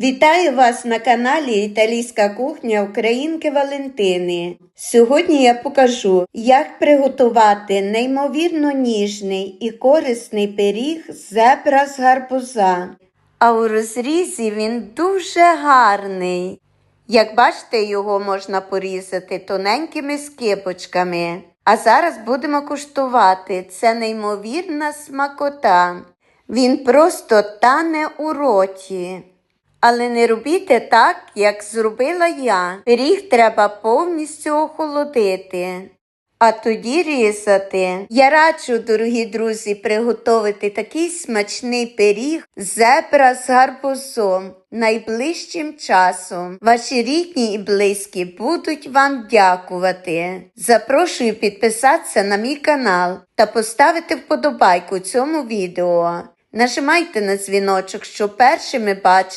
Вітаю вас на каналі Італійська кухня Українки Валентини. Сьогодні я покажу, як приготувати неймовірно ніжний і корисний пиріг зебра з гарбуза. А у розрізі він дуже гарний. Як бачите, його можна порізати тоненькими скибочками. А зараз будемо куштувати. Це неймовірна смакота. Він просто тане у роті. Але не робіть так, як зробила я. Пиріг треба повністю охолодити, а тоді різати. Я раджу, дорогі друзі, приготувати такий смачний пиріг зебра з гарбузом найближчим часом. Ваші рідні і близькі будуть вам дякувати. Запрошую підписатися на мій канал та поставити вподобайку цьому відео. Нажимайте на дзвіночок, щоб першими бачити